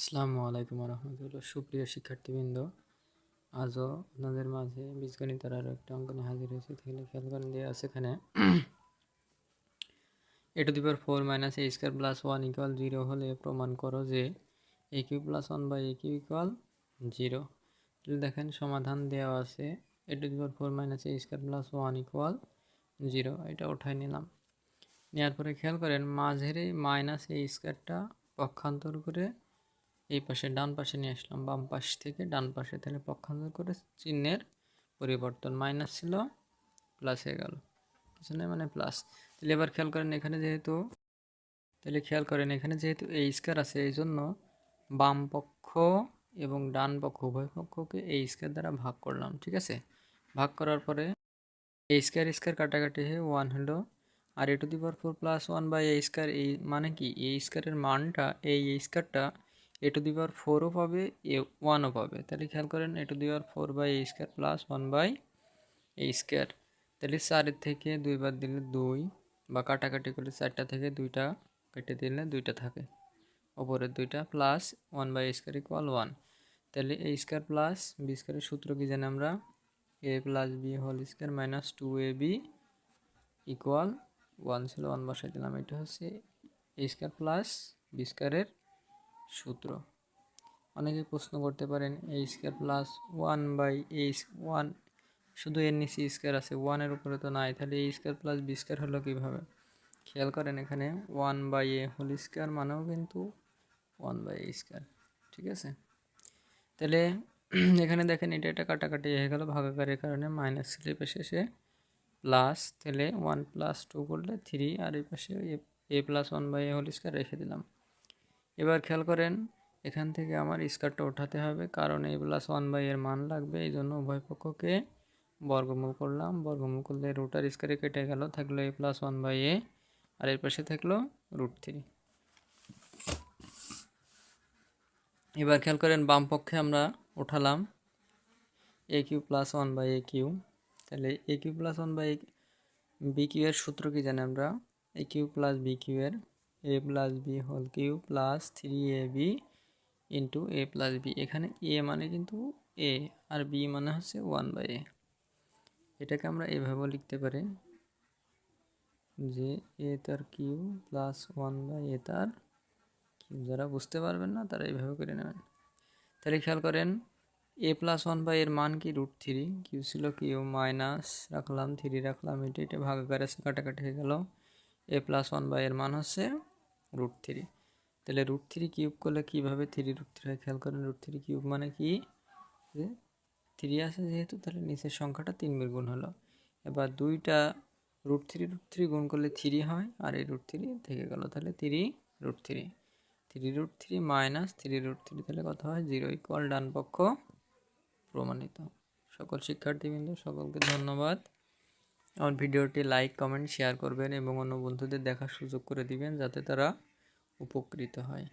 আসসালামু আলাইকুম রহমতুল্লাহ সুপ্রিয় শিক্ষার্থীবৃন্দ, আজও আপনাদের মাঝে বীজগণিতের আরও একটা অঙ্কনে হাজির হয়েছে। তাহলে খেয়াল করেন দিয়ে আছে এখানে a to the four minus a square plus one equal zero হলে প্রমাণ করো যে a cube plus one by a cube equal zero দেখেন সমাধান দেওয়া আছে a to the four minus a square plus one equal zero এটা উঠাই নিলাম। নেওয়ার পরে খেয়াল করেন মাঝের এই মাইনাস এই স্কোয়ারটা পক্ষান্তর করে এই পাশে ডান পাশে নিয়ে আসলাম, বাম পাশ থেকে ডান পাশে। তাহলে পক্ষান্তর করে চিহ্নের পরিবর্তন মাইনাস ছিল প্লাস হয়ে গেল। কিছু মানে প্লাস তাহলে এবার খেয়াল করেন এখানে যেহেতু, তাহলে খেয়াল করেন এখানে যেহেতু এই স্কোয়ার আছে, এই জন্য বাম পক্ষ এবং ডান পক্ষ, উভয় পক্ষকে এই স্কোয়ার দ্বারা ভাগ করলাম, ঠিক আছে? ভাগ করার পরে এই স্কোয়ার স্কোয়ার কাটাকাটি হয়ে ওয়ান হলো। আর a to the power four plus one by a square এই মানে কি? এই স্কোয়ারের মানটা, এই স্কোয়ারটা এ টু দি পাওয়ার ফোরও পাবে এ ওয়ানও পাবে তাহলে খেয়াল করেন a to the power four by a square plus one by a square তাহলে চারের থেকে দুইবার দিলে দুই বা কাটাকাটি করলে চারটা থেকে দুইটা, কেটে দিলে দুইটা থাকে। ওপরের দুইটা plus one by square equal one তাহলে এ স্কোয়ার প্লাস বি স্কোয়ারের সূত্র কি জানি আমরা? A plus b whole square minus two a b equal one ছিল ওয়ান বসাই দিলাম, এটা হচ্ছে এ স্কোয়ার প্লাস বি স্কোয়ারের সূত্র। অনেকে প্রশ্ন করতে পারেন a square plus one by a one শুধু এর নিচে স্কোয়ার আছে ওয়ানের উপরে তো নাই, তাহলে a square plus b square হলো কীভাবে? খেয়াল করেন এখানে one by a whole square মানেও কিন্তু ওয়ান বাই এ স্কোয়ার ঠিক আছে? তাহলে এখানে দেখেন এটা এটা কাটাকাটি হয়ে গেল ভাগাকারের কারণে মাইনাস পাশে এসে প্লাস তাহলে ওয়ান প্লাস টু করলে থ্রি আর এই পাশে a plus one by a whole square রেখে দিলাম। এবার খেয়াল করেন, এখান থেকে আমার স্কোয়ারটা ওঠাতে হবে, কারণ এই প্লাস ওয়ান বাই এর মান লাগবে, এই জন্য উভয় পক্ষকে বর্গমূল করলাম। বর্গমূল করলে রুটার স্কোয়ারে কেটে গেল, থাকল a plus one by a আর এর পাশে থাকল রুট থ্রি এবার খেয়াল করেন, বাম পক্ষে আমরা উঠালাম a cube plus one by a cube তাহলে a cube plus one by b cube এর সূত্র কি জানি আমরা? A cube plus b cube এর a plus b whole cube plus three a b into a plus b এখানে a মানে কিন্তু এ আর বি মানে হচ্ছে ওয়ান বাই এ এটাকে আমরা এভাবেও লিখতে পারি যে এ তার cube plus one by a তার কিউ যারা বুঝতে পারবেন না, তারা এইভাবে করে নেবেন। তাহলে খেয়াল করেন এ প্লাস ওয়ান বাই এর মান কি? রুট থ্রি কিউ ছিল কিউ মাইনাস রাখলাম থ্রি রাখলাম এটা এটা ভাগাকার আছে কাটাকাটি হয়ে গেল। এ প্লাস ওয়ান বাই এর মান হচ্ছে রুট থ্রি তাহলে রুট থ্রি কিউব করলে কীভাবে থ্রি রুট থ্রি হয়? খেয়াল করেন রুট থ্রি কিউব মানে কি? যে থ্রি আছে যেহেতু, তাহলে নিচের সংখ্যাটা তিন বের গুণ হলো। এবার দুইটা রুট থ্রি রুট থ্রি গুণ করলে থ্রি হয়, আর এই রুট থ্রি থেকে গেল তাহলে three root three three root three minus three root three তাহলে কত হয়? জিরো ইকুয়াল ডান পক্ষ প্রমাণিত। সকল শিক্ষার্থীবৃন্দ, সকলকে ধন্যবাদ। আমার ভিডিওটি লাইক কমেন্ট শেয়ার করবেন এবং অন্য বন্ধুদের দেখার সুযোগ করে দিবেন যাতে তারা উপকৃত হয়।